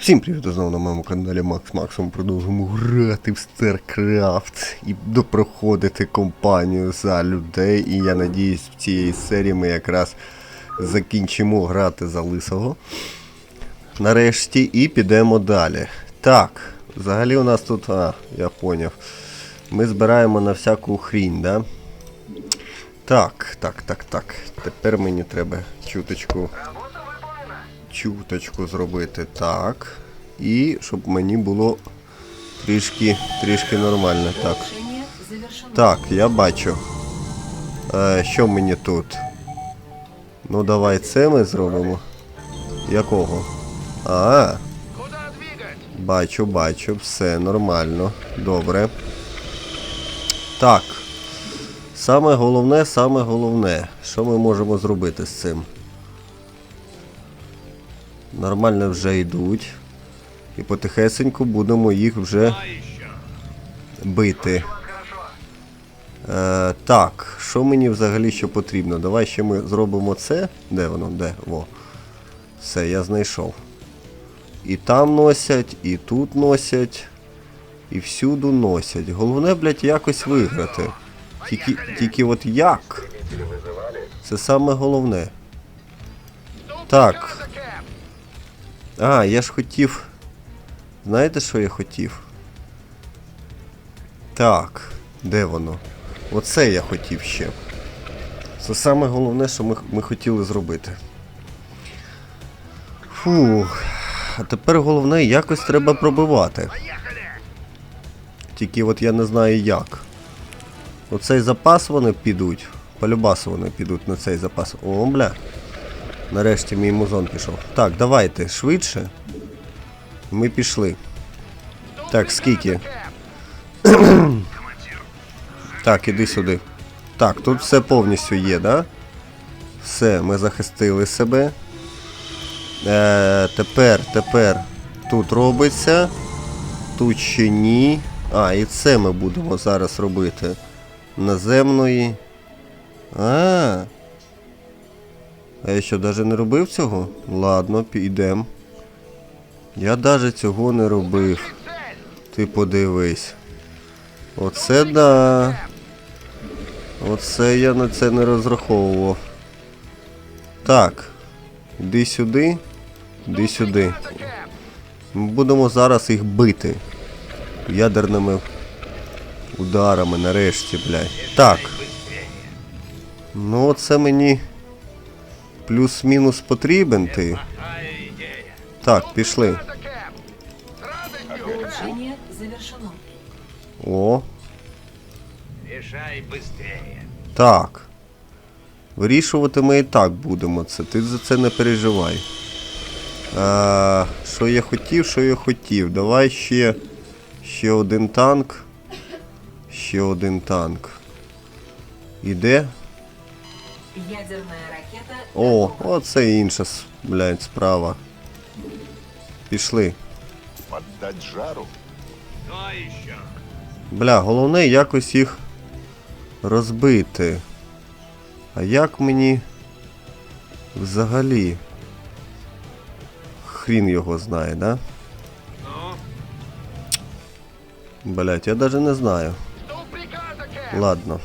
Всім привіт знову на моєму каналі Макс Максом продовжуємо грати в StarCraft і допроходити компанію за людей. І я надіюсь, в цій серії ми якраз закінчимо грати за лисого. Нарешті і підемо далі. Так, взагалі у нас тут. А, я поняв. Ми збираємо на всяку хрінь, да? Так, так, так, так. Тепер мені треба чуточку чуточку зробити так. І щоб мені було трішки, трішки нормально. Так. Так, я бачу. Е, що мені тут? Ну давай це ми зробимо. Якого? А. Бачу, бачу, все нормально. Добре. Так. Саме головне, саме головне. Що ми можемо зробити з цим? Нормально вже йдуть. І потихесеньку будемо їх вже бити. Е, так, що мені взагалі ще потрібно? Давай ще ми зробимо це. Де воно? Де? Во. Все, я знайшов. І там носять, і тут носять, і всюду носять. Головне, блядь, якось виграти. Тільки, тільки от як? Це саме головне. Так. А, я ж хотів. Знаєте, що я хотів? Так, де воно? Оце я хотів ще. Це саме головне, що ми, ми хотіли зробити. Фух. А тепер головне, якось треба пробивати. Тільки от я не знаю як. Оцей запас вони підуть. Полюбасу вони підуть на цей запас. О, бля. Нарешті мій музон пішов. Так, давайте, швидше. Ми пішли. Так, скільки? Так, іди сюди. Так, тут все повністю є, да? Все, ми захистили себе. Е, тепер, тепер тут робиться. Тут ще ні. А, і це ми будемо зараз робити. Наземної. А. А я що, навіть не робив цього? Ладно, підемо. Я навіть цього не робив. Ти подивись. Оце да. Оце я на це не розраховував. Так. Іди сюди. Іди сюди. Ми будемо зараз їх бити. Ядерними ударами нарешті, блядь. Так. Ну оце мені плюс-мінус потрібен ти. Так, пішли. О, так. Вирішувати ми і так будемо це. Ти за це не переживай. А, що я хотів, що я хотів. Давай ще, ще один танк. Ще один танк. Іде? Ядерная ракета. О, оце інша, блядь, справа. Пішли. Поддать жару? Бля, головне якось їх розбити. А як мені взагалі? Хрін його знає, да? Ну, Блять, я даже не знаю. Ладно.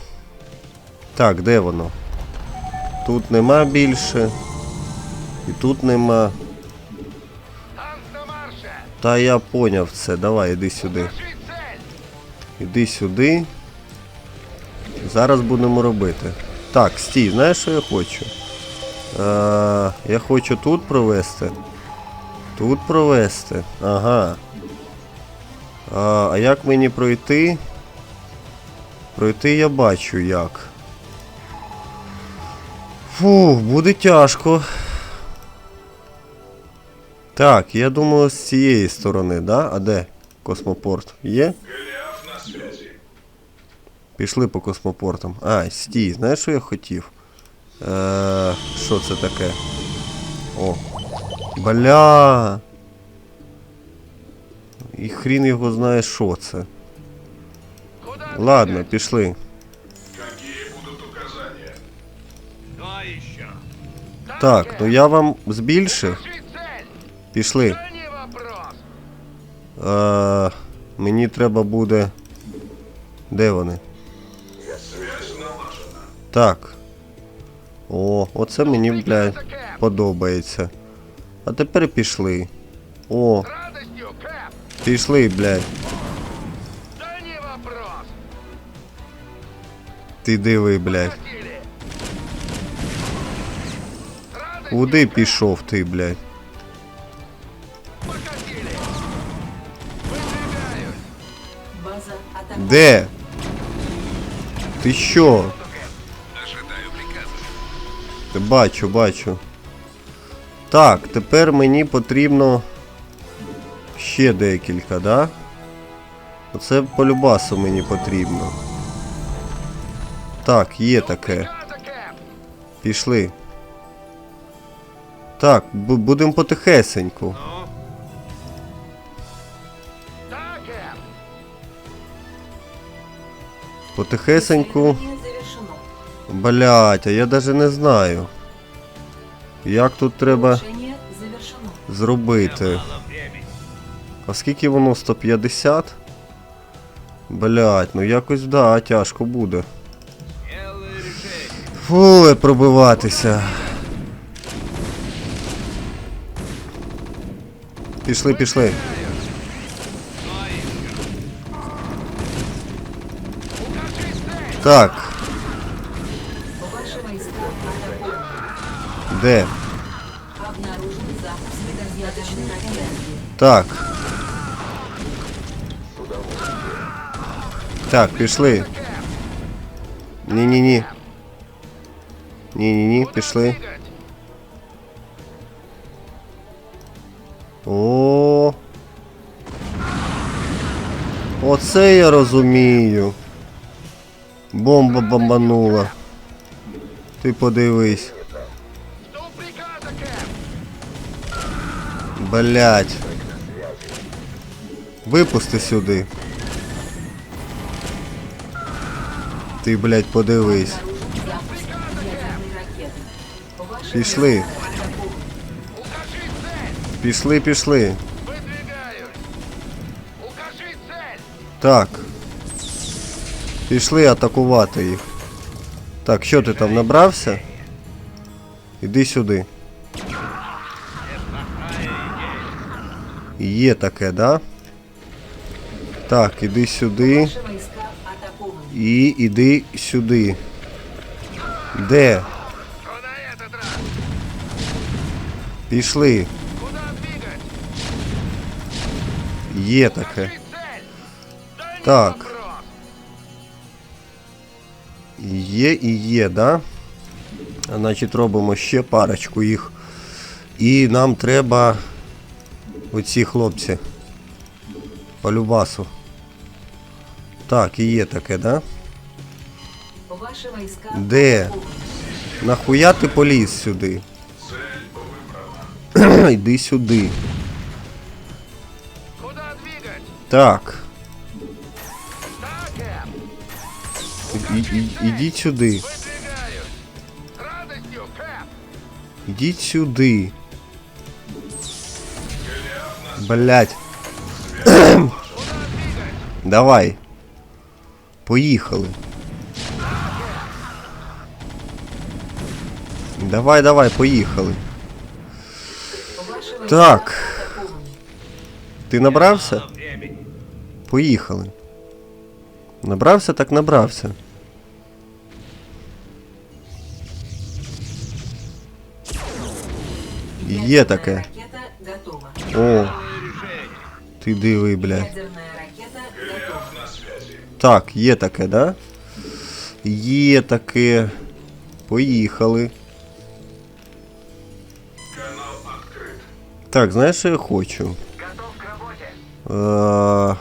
Так, де воно? Тут нема більше. І тут нема. Та я поняв це. Давай, іди сюди. Іди сюди. Зараз будемо робити. Так, стій, знаєш, що я хочу? Е, я хочу тут провести. Тут провести. Ага. А, а як мені пройти? Пройти я бачу як. Фух, буде тяжко. Так, я думаю, з цієї сторони, да? А де космопорт? Є? Пішли по космопортам. А, стій, знаєш, що я хотів? Е, що це таке? О. Бля. І хрін його знає, що це. Ладно, пішли. Так, ну я вам збільшив. Пішли. Е, мені треба буде. Де вони? Так. О, оце мені, блядь, подобається. А тепер пішли. О, пішли, блядь. Ти диви, блядь. Куди Кэп! пішов ти, блядь? Покатили! Выдвигаюсь! База атакована. Де? Ти що? Ожидаю приказа. Ти бачу, бачу. Так, тепер мені потрібно ще декілька, да? Оце по любасу мені потрібно. Так, є таке. Приказа, Кэп! Пішли. Так, будемо потихесеньку. Потихесеньку. Блять, а я даже не знаю. Як тут треба зробити? А скільки воно 150? Блять, ну якось да, тяжко буде. Фу, пробиватися. Пішли, пішли. Ну еще. Укажи цель! Так, Ваши войска атакованы. де? Обнаружен запуск ядерной ракеты. Так. Так, пішли. Ні-ні-ні. Ні-ні-ні, пішли. Оце я розумію. Бомба бомбанула. Ти подивись. Жду приказа, Кэп! Блять. Випусти сюди. Ти, блять, подивись. Обнаружен запуск ядерной ракеты. Ваши Пішли. войска атакованы. Укажи цель! Пішли, пішли. Так. Пішли атакувати їх. Так, що ти там набрався? Іди сюди. Є таке, да? Так, іди сюди. І іди сюди. Де? Пішли. Є таке. Так. Є і є, да? Значить, робимо ще парочку їх. І нам треба оці хлопці. По любасу. Так, і є таке, да? Де? Нахуя ти поліз сюди? Йди сюди. Куда двигать? Так. І, і, ідіть сюди. Выдвигаюсь! С радостью, Кэп! Ідіть сюди. Блять. Куда двигать? Давай. Поїхали. Давай, давай, поїхали. Ваши войска Так. атакованы. Ти набрався? Мало времени. Поїхали. Набрався, так набрався. Є таке. Ракета готова. О, ти диви, готова. Так, є таке, да? Є таке. Поїхали. Так, знаєш, що я хочу? Готов к работе! Е!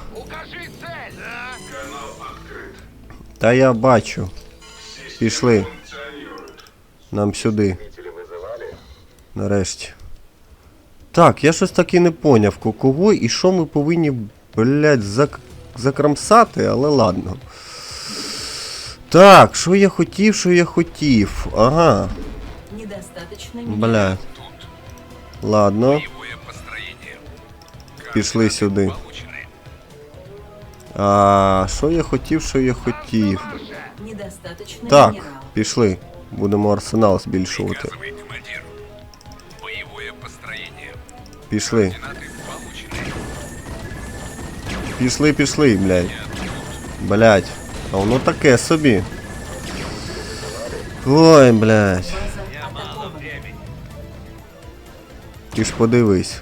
Та я бачу. Пішли. Нам сюди. Нарешті. Так, я щось таки не поняв, ко- кого і що ми повинні, блядь, зак... закрамсати, але ладно. Так, що я хотів, що я хотів. Ага, блядь. Ладно, пішли сюди. А, що я хотів, що я хотів. Так, пішли. Будемо арсенал збільшувати. Пішли. Координаты получены. Пішли, пішли, блядь. Блядь. А воно таке собі. Ой, блядь. База атакована. Ти ж подивись.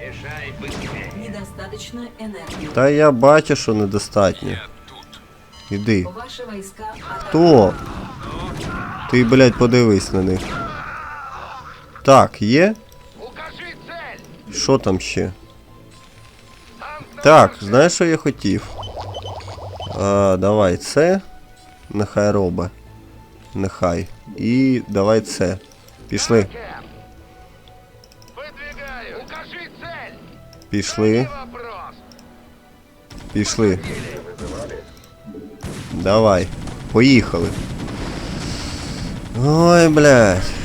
Езжай быстрее. Недостаточно энергии. Та я бачу, що недостатньо. Я тут. Іди. Ваши войска атакованы. Хто? Ти, блядь, подивись на них. Так, є? Що там ще? Так, знаєш, що я хотів? А, давай це. Нехай робе. Нехай. І давай це. Пішли. Пішли. Пішли. Давай. Поїхали. Ой, блядь.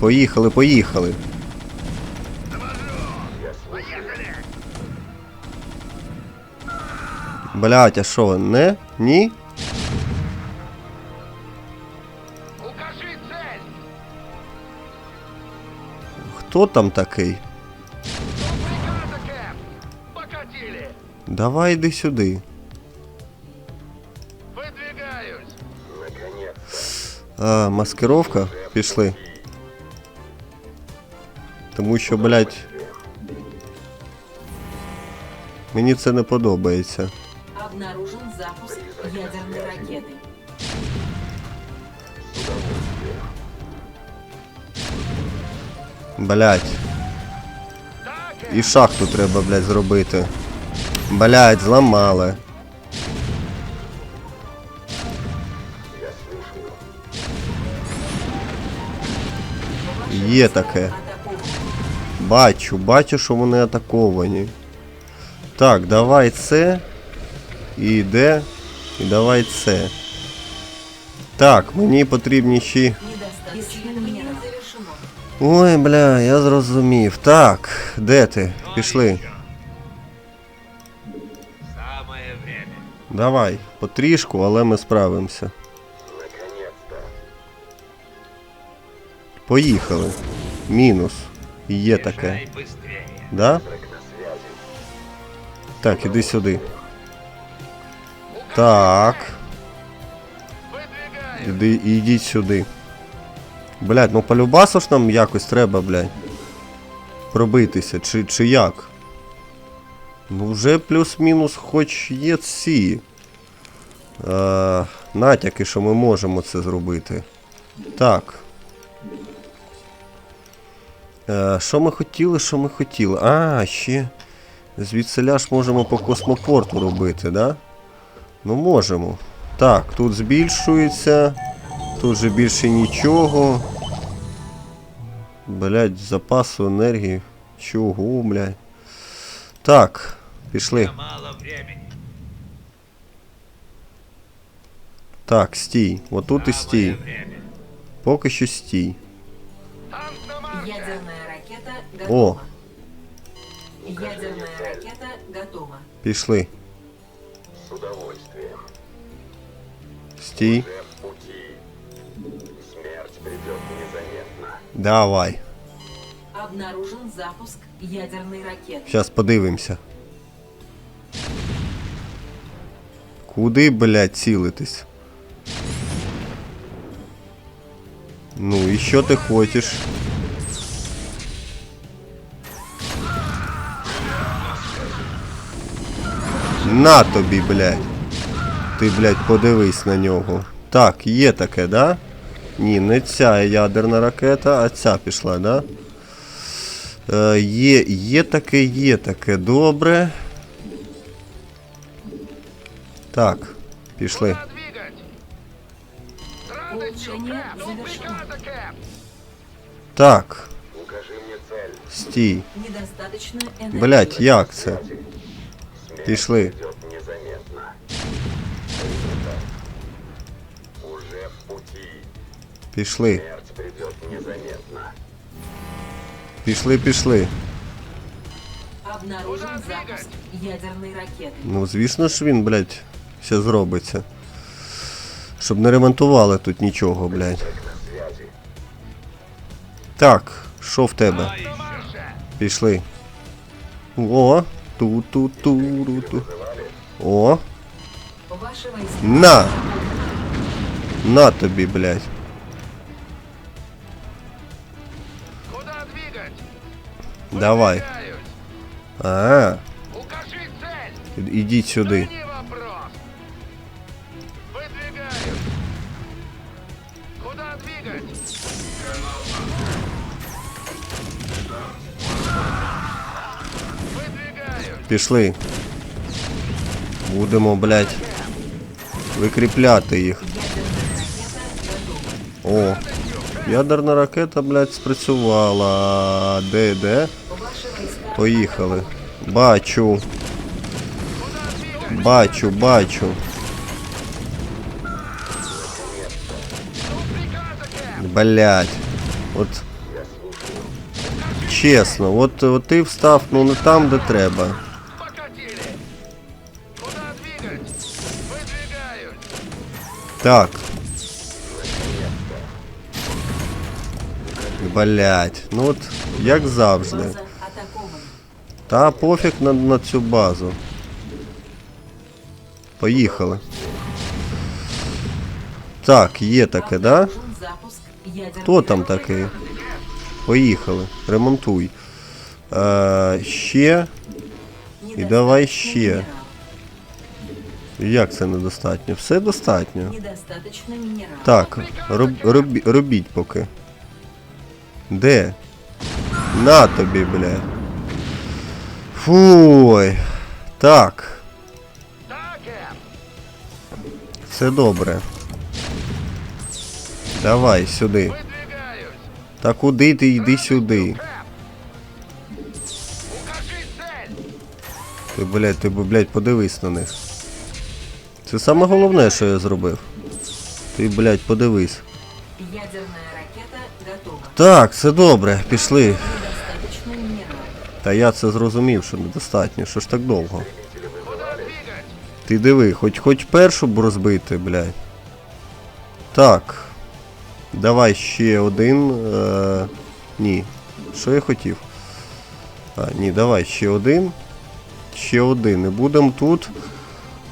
Поїхали, поїхали. Блять, а що, не? Ні? Укажи цель! Хто там такий? Давай йди сюди. Выдвигаюсь! А, маскировка? Пішли. Тому що, блядь. Мені це не подобається. Обнаружен запуск ядерной ракеты. Блядь. Так, І шахту треба, блядь, зробити. Блядь, зламали. Є таке. Бачу, бачу, що вони атаковані. Так, давай це. І йде. І давай це. Так, мені потрібні ще. Ой, бля, я зрозумів. Так, де ти? Пішли. Давай, потрішку, але ми справимося. Поїхали. Мінус. Є таке. Да? Так, іди сюди. Так, іди, ідіть сюди. Блядь, ну полюбасу ж нам якось треба, блядь. Пробитися, чи, чи як? Ну вже плюс-мінус хоч є ці. Е, натяки, що ми можемо це зробити. Так. Е, що ми хотіли, що ми хотіли? А, ще. Звідсиля ж можемо по космопорту робити, да? Ну можемо. Так, тут збільшується. Тут же більше нічого. Блять, запасу енергії. Чого, блядь? Так, пішли. Так, стій. Отут і стій. Поки що стій. О. готова. Ядерная ракета готова. Пішли. С удовольствием. Стій. Уже в пути. Смерть придет незаметно. Давай. Обнаружен запуск ядерной ракеты. Зараз подивимося. Куди, блядь, цілитись? Ну і що ти хочеш? На тобі, блядь. Ти, блядь, подивись на нього. Так, є таке, да? Ні, не ця ядерна ракета, а ця пішла, да? Е, є, є таке, є таке, добре. Так, пішли. Куда двигать? С радостью, Улучшение Кэп! До завершено. приказа, Кэп! Так, Укажи мне цель. стій. Недостаточно энергии. Блять, як це? Пішли. Пішли. Пішли, пішли. Обнаружен запуск двигать? ядерной ракеты. Ну, звісно ж він, блядь, все зробиться. Щоб не ремонтували тут нічого, блядь. Так, що в тебе? Пішли. О, ту ту ту ру ту О, Ваши войска на! На тобі, блядь. Куда двигать? Давай. Двигаюсь. А, Укажи цель! ідіть сюди. Не вопрос! Выдвигаюсь! Куда двигать? Пішли. Будемо, блядь, викріпляти їх. О, ядерна ракета, блядь, спрацювала. Де, де? Поїхали. Бачу. Бачу, бачу. Блять. От. Чесно, от, от ти встав, ну не там, де треба. Так. Блять. Ну от, як завжди. Та пофіг на, на цю базу. Поїхали. Так, є таке, да? Хто там такий? Поїхали. Ремонтуй. Е, ще. І давай ще. Як це недостатньо? Все достатньо. Недостаточно минералов. Так, роб, робі- робіть поки. Де? На тобі, бля. Фуй. Так, Так, Эм! все добре. Давай сюди. Выдвигаюсь! Та куди ти йди сюди? Кэп! Укажи цель! Ти, блядь, ти, блядь, подивись на них. Це саме головне, що я зробив. Ти, блядь, подивись. Так, все добре, пішли. Та я це зрозумів, що недостатньо. Що ж так довго? Ти диви, хоч хоч першу б розбити, блядь. Так. Давай ще один. Е... Ні. Що я хотів? А, ні, давай ще один. Ще один. І будемо тут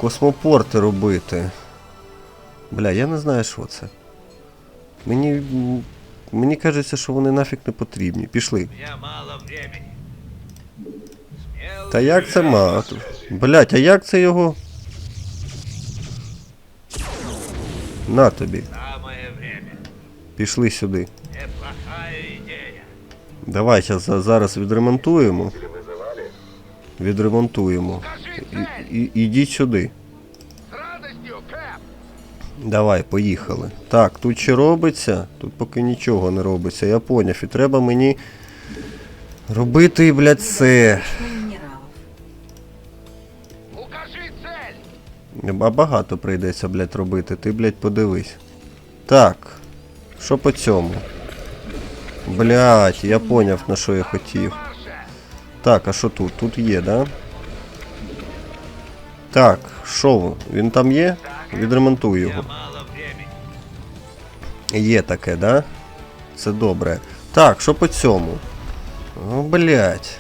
космопорти робити. Бля, я не знаю, що це. Мені. Мені кажеться, що вони нафіг не потрібні. Пішли. Мало. Та як це вперед. ма? Блять, а як це його? На тобі. Пішли сюди. Давай зараз відремонтуємо. Відремонтуємо. І, і, ідіть сюди. Давай, поїхали. Так, тут ще робиться. Тут поки нічого не робиться, я поняв. І треба мені робити, блядь, це. А багато прийдеться, блядь, робити. Ти, блядь, подивись. Так. Що по цьому? Блядь, я поняв, на що я хотів. Так, а що тут? Тут є, да? Так, що? Він там є? Відремонтуй У його. Є таке, да? Це добре. Так, що по цьому? О, блядь.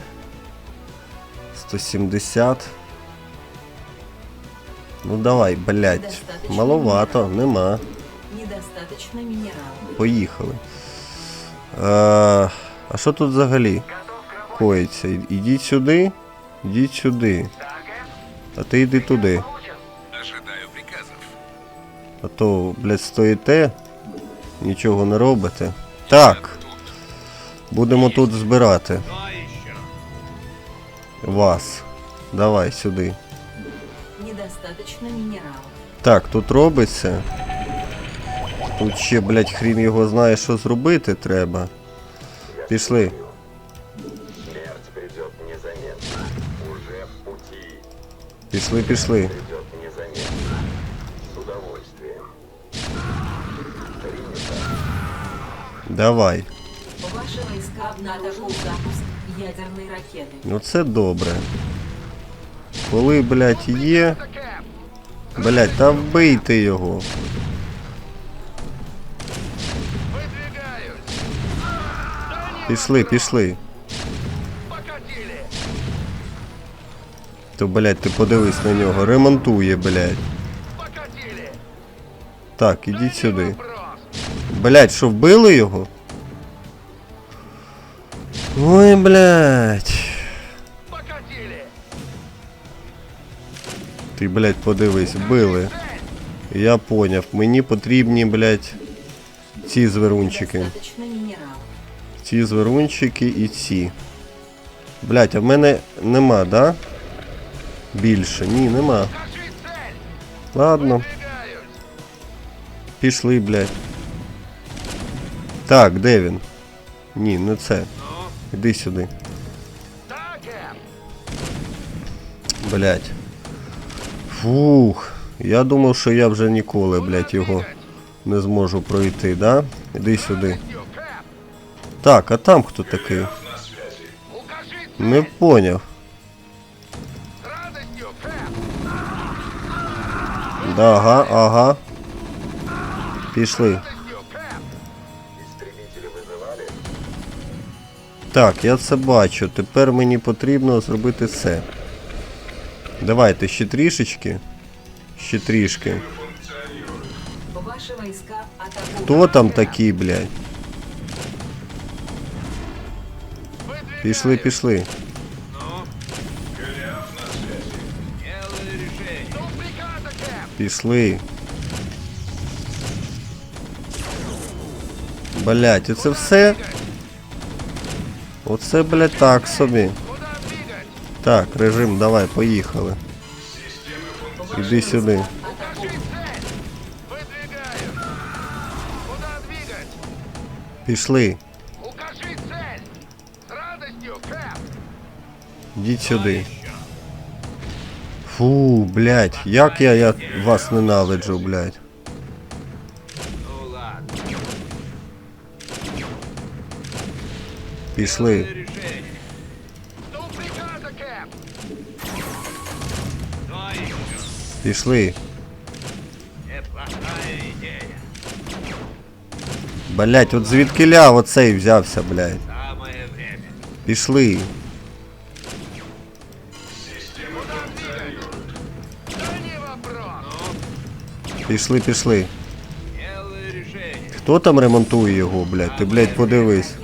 170. Ну давай, блядь. Маловато, нема. Недостаточно. Поїхали. Е, а що тут взагалі коїться? Ідіть сюди, ідіть сюди. А ти йди туди. А то, блядь, стоїте, нічого не робите. Так. Будемо тут збирати вас. Давай сюди. Недостаточно минералов. Так, тут робиться. Тут ще, блядь, хрін його знає, що зробити треба. Пішли. Пішли, пішли. С удовольствием. Давай. Ваши войска обнаружил запуск ядерной ракеты. Ну це добре. Коли, блядь, є. Блядь, та вбийте його. Пішли, пішли. То, блядь, ти подивись на нього. Ремонтує, блядь. Так, ідіть сюди. Блядь, що вбили його? Ой, блядь. Ти, блядь, подивись, вбили. Я поняв. Мені потрібні, блядь, ці зверунчики. Ці зверунчики і ці. Блядь, а в мене нема, да? Більше. Ні, нема. Покажи цель. Ладно, Выдвигаюсь. пішли, блядь. Так, де він? Ні, не це. Іди сюди. Так, Кэп. Блядь. Фух. Я думав, що я вже ніколи, блядь, його не зможу пройти, да? Іди сюди. Радостью, Кэп. Так, а там хто такий? Укажи цель. Не поняв. ага, ага. Пішли. Радостью, Кэп. Истребители вызывали? Так, я це бачу. Тепер мені потрібно зробити це. Давайте ще трішечки. Ще трішки. Ваши войска атакуют. Хто там такий, блядь? Выдвигаюсь. Пішли, пішли. Пішли. Блять, це все? Оце, блядь, так собі. Так, режим, давай, поїхали. Іди сюди. Пішли. Укажи цель. С радостью, Кэп. Ідіть сюди. Фу, блядь, як я, я вас ненавиджу, блядь. Пішли. Пішли. Блять, от звідки ля оцей взявся, блядь. Пішли. Пішли, пішли. Хто там ремонтує його, блядь? Ти, блядь, подивись.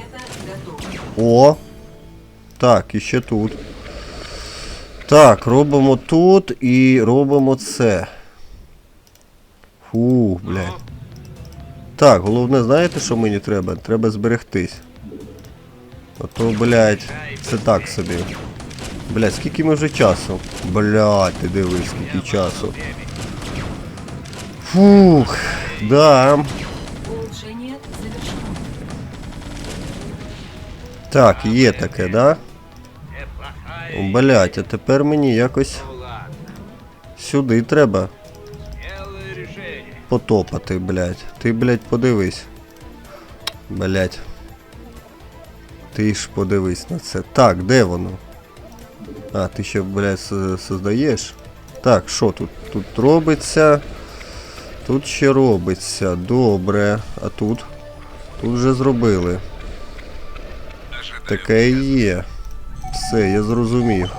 О! Так, і ще тут. Так, робимо тут і робимо це. Фу, блядь. Так, головне, знаєте, що мені треба? Треба зберегтись. А то, блядь, це так собі. Блядь, скільки ми вже часу? Блядь, ти дивись, скільки часу. Фух, да. Улучшение завершено. Так, є таке, да? Блядь, а тепер мені якось сюди треба потопати, блядь. Ти, блядь, подивись. Блядь. Ти ж подивись на це. Так, де воно? А, ти ще, блядь, создаєш? Так, що тут? Тут робиться. Тут ще робиться. Добре. А тут? Тут вже зробили. Таке і є. Все, я зрозумів.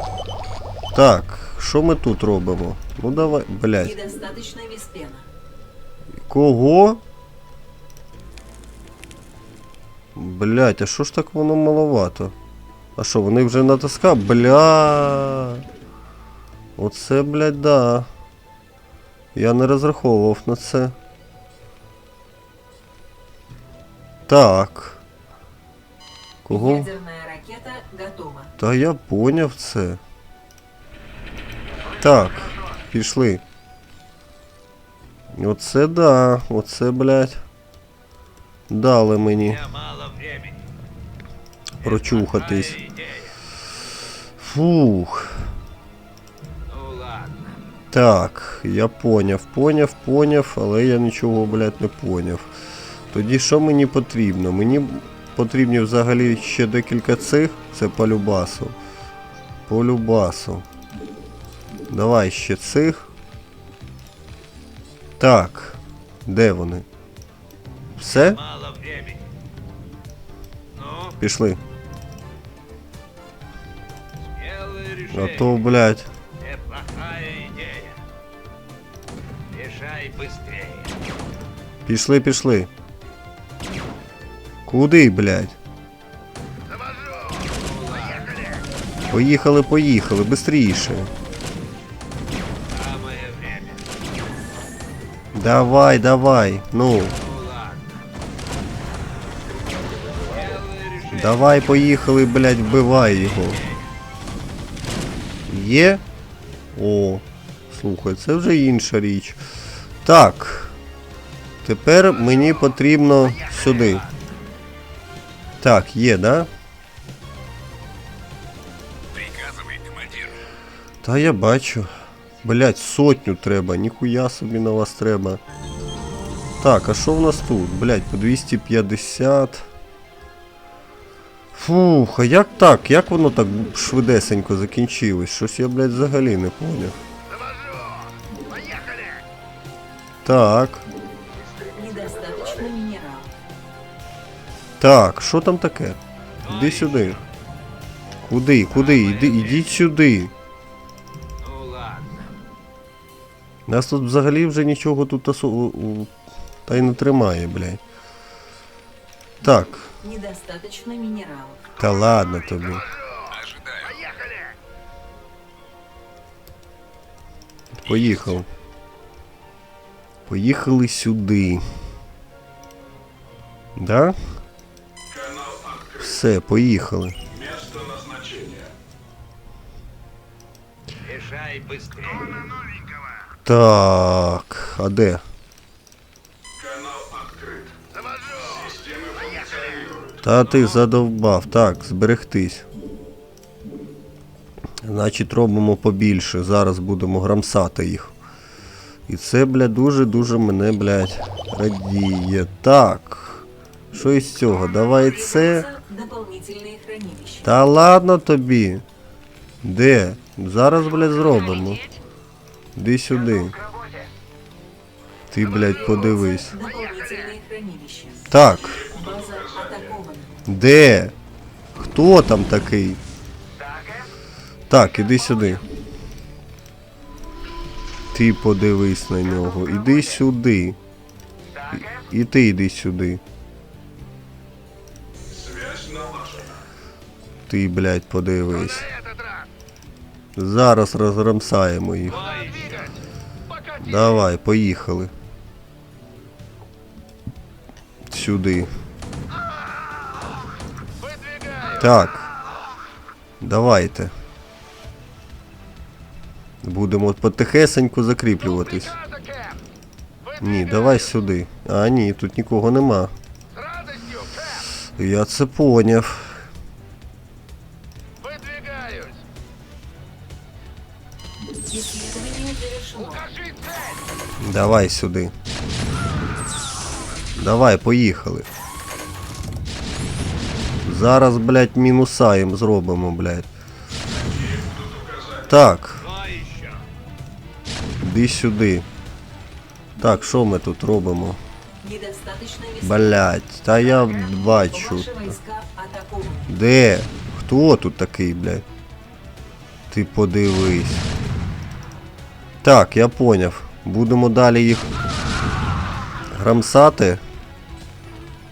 Так, що ми тут робимо? Ну давай, блядь. Кого? Блять, а що ж так воно маловато? А що, вони вже натискав? Бля. Оце, блядь, да. Я не розраховував на це. Так. Кого? Ядерная ракета готова. Та я поняв це. Так, пішли. Оце да, оце, блядь. Дали мені мало времени. прочухатись. Фух. Так, я поняв, поняв, поняв, але я нічого, блядь, не поняв. Тоді що мені потрібно? Мені потрібні взагалі ще декілька цих. Це по любасу. По любасу. Давай ще цих. Так. Де вони? Все? Ну, Пішли. А то, блядь. Пішли, пішли. Куди, блядь? Поїхали, поїхали, время. Давай, давай. Ну, давай, поїхали, блядь, вбивай його. Є? О, слухай, це вже інша річ. Так. Тепер мені потрібно сюди. Так, є, да? Та я бачу. Блять, сотню треба, ніхуя собі на вас треба. Так, а що в нас тут? Блять, по 250. Фух, а як так? Як воно так швидесенько закінчилось? Щось я, блядь, взагалі не поняв. Так, так, що там таке? Іди сюди. Куди, куди? Іди, ідіть сюди. Ну ладно. Нас тут взагалі вже нічого тут осо... у- у- та й не тримає, блядь. Так, Недостаточно минералов. та ладно тобі. Поїхав. Поїхали сюди. Да? Все, поїхали. Решай быстрее. Так, а де? Та ти задовбав. Так, зберегтись. Значить, робимо побільше. Зараз будемо грамсати їх. І це, бля, дуже-дуже мене, блядь, радіє. Так. Що із цього? Давай це. Та ладно тобі. Де? Зараз, блядь, зробимо. Іди сюди. Ти, блядь, подивись. Так, де? Хто там такий? Так, іди сюди. Ти подивись на нього. Іди сюди. І, і ти йди сюди. Ти, блядь, подивись. Этот раз. Зараз розрамсаємо їх. Давай, поїхали. Сюди. Выдвигаю. Так. Давайте. Будемо потихесеньку закріплюватись. Приказа, Кэп. Ні, давай сюди. А ні, тут нікого нема. С радостью, Кэп. Я це поняв. Давай сюди. Давай, поїхали. Зараз, блядь, мінуса їм зробимо, блядь. Так, іди сюди. Так, що ми тут робимо? Блядь, та я бачу. Де? Хто тут такий, блядь? Ти подивись. Так, я поняв. Будемо далі їх грамсати,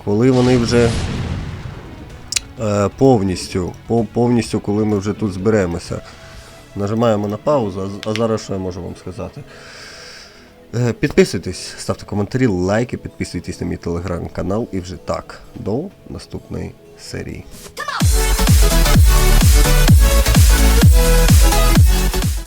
коли вони вже е, повністю, пов- повністю, коли ми вже тут зберемося. Нажимаємо на паузу, а а зараз що я можу вам сказати? Е, Підписуйтесь, ставте коментарі, лайки, підписуйтесь на мій телеграм-канал і вже так. До наступної серії.